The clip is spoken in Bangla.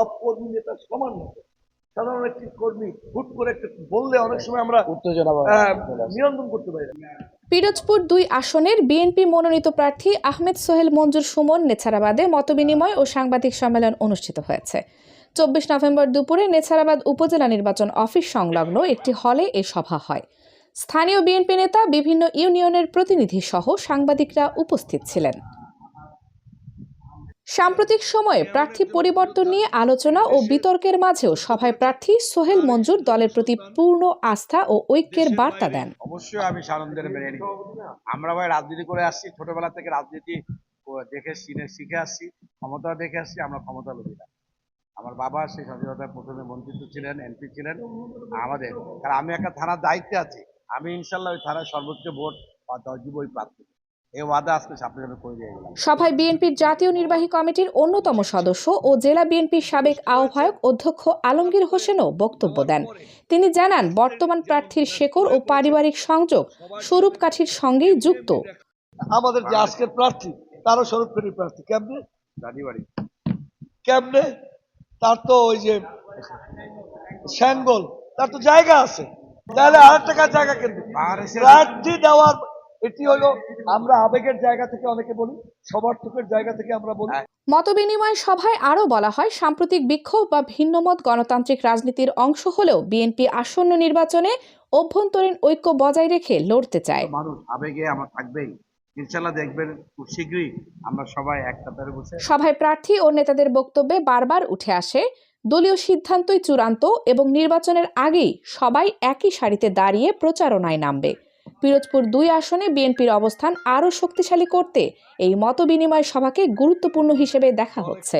সব কর্মী নেতা সমান সাধারণ একটি কর্মী হুট করে একটু বললে অনেক সময় আমরা উত্তেজনা নিয়ন্ত্রণ করতে পারি না। পিরোজপুর দুই আসনের বিএনপি মনোনীত প্রার্থী আহমেদ সোহেল মঞ্জুর সুমন নেছারাবাদে মতবিনিময় ও সাংবাদিক সম্মেলন অনুষ্ঠিত হয়েছে। চব্বিশ নভেম্বর দুপুরে নেছারাবাদ উপজেলা নির্বাচন অফিস সংলগ্ন একটি হলে এ সভা হয়। স্থানীয় বিএনপি নেতা বিভিন্ন ইউনিয়নের প্রতিনিধি সহ সাংবাদিকরা উপস্থিত ছিলেন। সাম্প্রতিক সময়ে প্রার্থী পরিবর্তন নিয়ে আলোচনা ও বিতর্কের মাঝেও সভায় প্রার্থী সোহেল মঞ্জুর দলের প্রতি পূর্ণ আস্থা ও ঐক্যের বার্তা দেন। অবশ্যই আমি সানন্দের মেনে নিই আমরা ভাই রাজনীতি করে আসছি, ছোটবেলা থেকে রাজনীতি দেখে শিখে শিখে আসছি, ক্ষমতা দেখে আসছি, আমরা ক্ষমতা লোভী আমার বাবা সেই স্বাধীনতার প্রথমে মন্ত্রিত্ব ছিলেন, এমপি ছিলেন, আমাদের। কারণ আমি একটা থানার দায়িত্বে আছি। আমি ইনশাল্লাহ ওই থানার সর্বোচ্চ ভোট বা দশ ওই প্রার্থী। সভায় বিএনপির জাতীয় নির্বাহী কমিটির অন্যতম সদস্য ও জেলা বিএনপির সাবেক আহ্বায়ক অধ্যক্ষ আলমগীর হোসেনও বক্তব্য দেন। তিনি জানান বর্তমান প্রার্থীর শেকড় ও পারিবারিক সংযোগ স্বরূপ কাঠির সঙ্গেই যুক্ত। আমাদের যে আজকের প্রার্থী তারও স্বরূপকারী প্রার্থী। কেমনে? কেমনে? তার তো ওই যে তার তো জায়গা আছে। তাহলে আর টাকার জায়গা কিন্তু প্রার্থী দেওয়ার এটি হলো আমরা আবেগের জায়গা থেকে অনেকে বলি সমর্থকের জায়গা থেকে আমরা বলি। মতবিনিময় সভায় আরও বলা হয় সাম্প্রতিক বিক্ষোভ বা ভিন্নমত গণতান্ত্রিক রাজনীতির অংশ হলেও বিএনপি আসন্ন নির্বাচনে অভ্যন্তরীণ ঐক্য বজায় রেখে লড়তে চায়। মানুষ আবেগে আমার থাকবেই। ইনশাল্লাহ দেখবেন খুব শীঘ্রই আমরা সবাই এক বসে। সভায় প্রার্থী ও নেতাদের বক্তব্যে বারবার উঠে আসে দলীয় সিদ্ধান্তই চূড়ান্ত এবং নির্বাচনের আগেই সবাই একই সারিতে দাঁড়িয়ে প্রচারণায় নামবে। পিরোজপুর দুই আসনে বিএনপির অবস্থান আরও শক্তিশালী করতে এই মতবিনিময় সভাকে গুরুত্বপূর্ণ হিসেবে দেখা হচ্ছে।